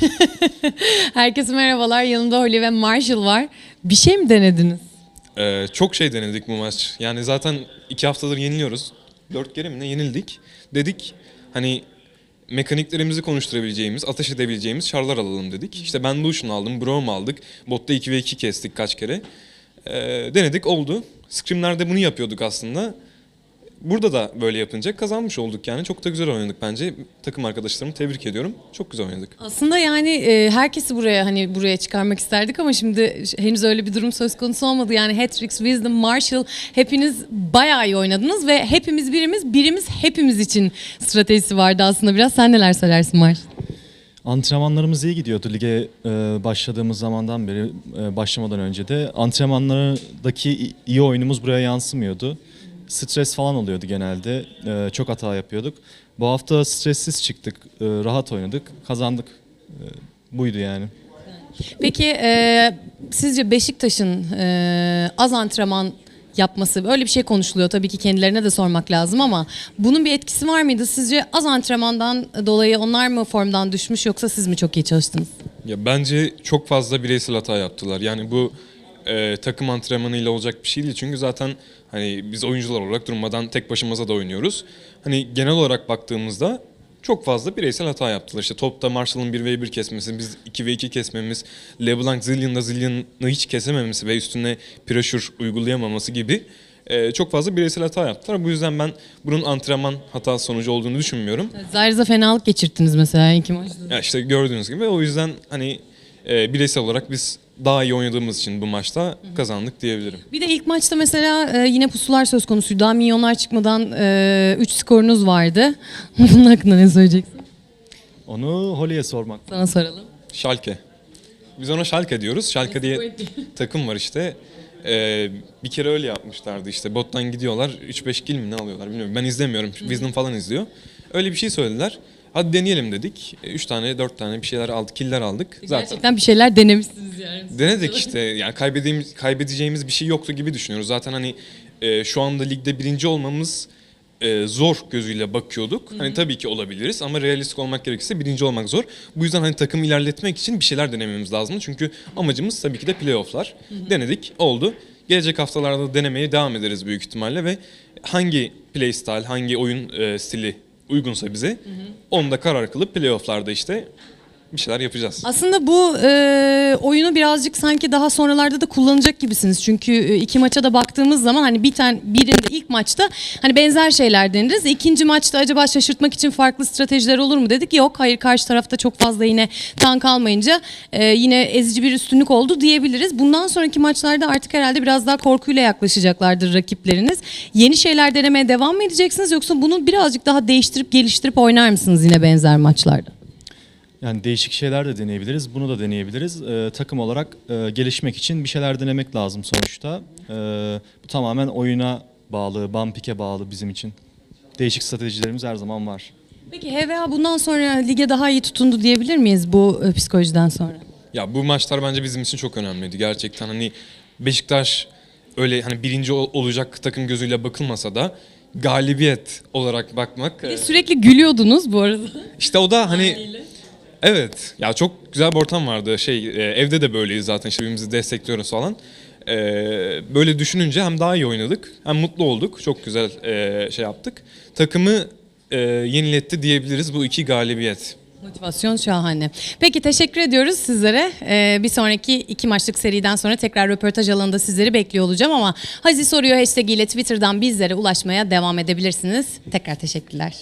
Herkese merhabalar. Yanımda Holly ve Marshall var. Bir şey mi denediniz? Ee, çok şey denedik bu maç. Yani zaten iki haftadır yeniliyoruz. Dört kere mi ne yenildik. Dedik hani mekaniklerimizi konuşturabileceğimiz, ateş edebileceğimiz şarlar alalım dedik. İşte ben Lucian aldım, Braum aldık. Botta 2 ve 2 kestik kaç kere. Ee, denedik oldu. Scrimlerde bunu yapıyorduk aslında. Burada da böyle yapınca kazanmış olduk yani. Çok da güzel oynadık bence. Takım arkadaşlarımı tebrik ediyorum. Çok güzel oynadık. Aslında yani e, herkesi buraya hani buraya çıkarmak isterdik ama şimdi henüz öyle bir durum söz konusu olmadı. Yani Hatrix, Wisdom, Marshall hepiniz bayağı iyi oynadınız ve hepimiz birimiz, birimiz hepimiz için stratejisi vardı aslında biraz. Sen neler söylersin Marshall? Antrenmanlarımız iyi gidiyordu lige e, başladığımız zamandan beri e, başlamadan önce de antrenmanlardaki iyi oyunumuz buraya yansımıyordu. Stres falan oluyordu genelde. E, çok hata yapıyorduk. Bu hafta stressiz çıktık, e, rahat oynadık, kazandık. E, buydu yani. Peki e, sizce Beşiktaş'ın e, az antrenman yapması böyle bir şey konuşuluyor tabii ki kendilerine de sormak lazım ama bunun bir etkisi var mıydı? Sizce az antrenmandan dolayı onlar mı formdan düşmüş yoksa siz mi çok iyi çalıştınız? Ya bence çok fazla bireysel hata yaptılar. Yani bu e, takım antrenmanıyla olacak bir şey değil. Çünkü zaten hani biz oyuncular olarak durmadan tek başımıza da oynuyoruz. Hani genel olarak baktığımızda çok fazla bireysel hata yaptılar. İşte topta Marshall'ın 1v1 kesmesi, biz 2v2 kesmemiz, LeBlanc Zillion'da Zillion'ı hiç kesememesi ve üstüne pressure uygulayamaması gibi e, çok fazla bireysel hata yaptılar. Bu yüzden ben bunun antrenman hatası sonucu olduğunu düşünmüyorum. Zayrıza fenalık geçirttiniz mesela iki maçta. Ya işte gördüğünüz gibi o yüzden hani e, bireysel olarak biz daha iyi oynadığımız için bu maçta kazandık diyebilirim. Bir de ilk maçta mesela e, yine pusular söz konusuydu. Daha milyonlar çıkmadan 3 skorunuz vardı. Bunun hakkında ne söyleyeceksin? Onu Holly'e sormak. Sana soralım. Schalke. Biz ona Schalke diyoruz. Schalke diye takım var işte. E, bir kere öyle yapmışlardı işte. Bottan gidiyorlar 3-5 kill mi ne alıyorlar bilmiyorum. Ben izlemiyorum. Wisdom falan izliyor. Öyle bir şey söylediler. Hadi deneyelim dedik. 3 tane 4 tane bir şeyler aldık. Killer aldık. Zaten Gerçekten bir şeyler denemişsiniz yani. Denedik işte yani kaybedeceğimiz, kaybedeceğimiz bir şey yoktu gibi düşünüyoruz. Zaten hani e, şu anda ligde birinci olmamız e, zor gözüyle bakıyorduk. Hani tabii ki olabiliriz ama realistik olmak gerekirse birinci olmak zor. Bu yüzden hani takım ilerletmek için bir şeyler denememiz lazım. Çünkü amacımız tabii ki de playofflar. Denedik, oldu. Gelecek haftalarda denemeye devam ederiz büyük ihtimalle ve hangi playstyle, hangi oyun e, stili uygunsa bize onu da karar kılıp playofflarda işte bir şeyler yapacağız. Aslında bu e, oyunu birazcık sanki daha sonralarda da kullanacak gibisiniz. Çünkü e, iki maça da baktığımız zaman hani bir tane birinde ilk maçta hani benzer şeyler deniriz. İkinci maçta acaba şaşırtmak için farklı stratejiler olur mu dedik. Yok hayır karşı tarafta çok fazla yine tank almayınca e, yine ezici bir üstünlük oldu diyebiliriz. Bundan sonraki maçlarda artık herhalde biraz daha korkuyla yaklaşacaklardır rakipleriniz. Yeni şeyler denemeye devam mı edeceksiniz yoksa bunu birazcık daha değiştirip geliştirip oynar mısınız yine benzer maçlarda? Yani değişik şeyler de deneyebiliriz, bunu da deneyebiliriz. E, takım olarak e, gelişmek için bir şeyler denemek lazım sonuçta. E, bu tamamen oyuna bağlı, bampike bağlı bizim için. Değişik stratejilerimiz her zaman var. Peki HVA bundan sonra lige daha iyi tutundu diyebilir miyiz bu e, psikolojiden sonra? Ya bu maçlar bence bizim için çok önemliydi. Gerçekten hani Beşiktaş öyle hani birinci ol- olacak takım gözüyle bakılmasa da galibiyet olarak bakmak e, sürekli gülüyordunuz bu arada. işte o da hani evet ya çok güzel bir ortam vardı. Şey e, evde de böyleyiz zaten işte birbirimizi destekliyoruz falan. E, böyle düşününce hem daha iyi oynadık hem mutlu olduk. Çok güzel e, şey yaptık. Takımı e, yeniletti diyebiliriz bu iki galibiyet. Motivasyon şahane. Peki teşekkür ediyoruz sizlere. Ee, bir sonraki iki maçlık seriden sonra tekrar röportaj alanında sizleri bekliyor olacağım ama Hazi soruyor hashtag ile Twitter'dan bizlere ulaşmaya devam edebilirsiniz. Tekrar teşekkürler.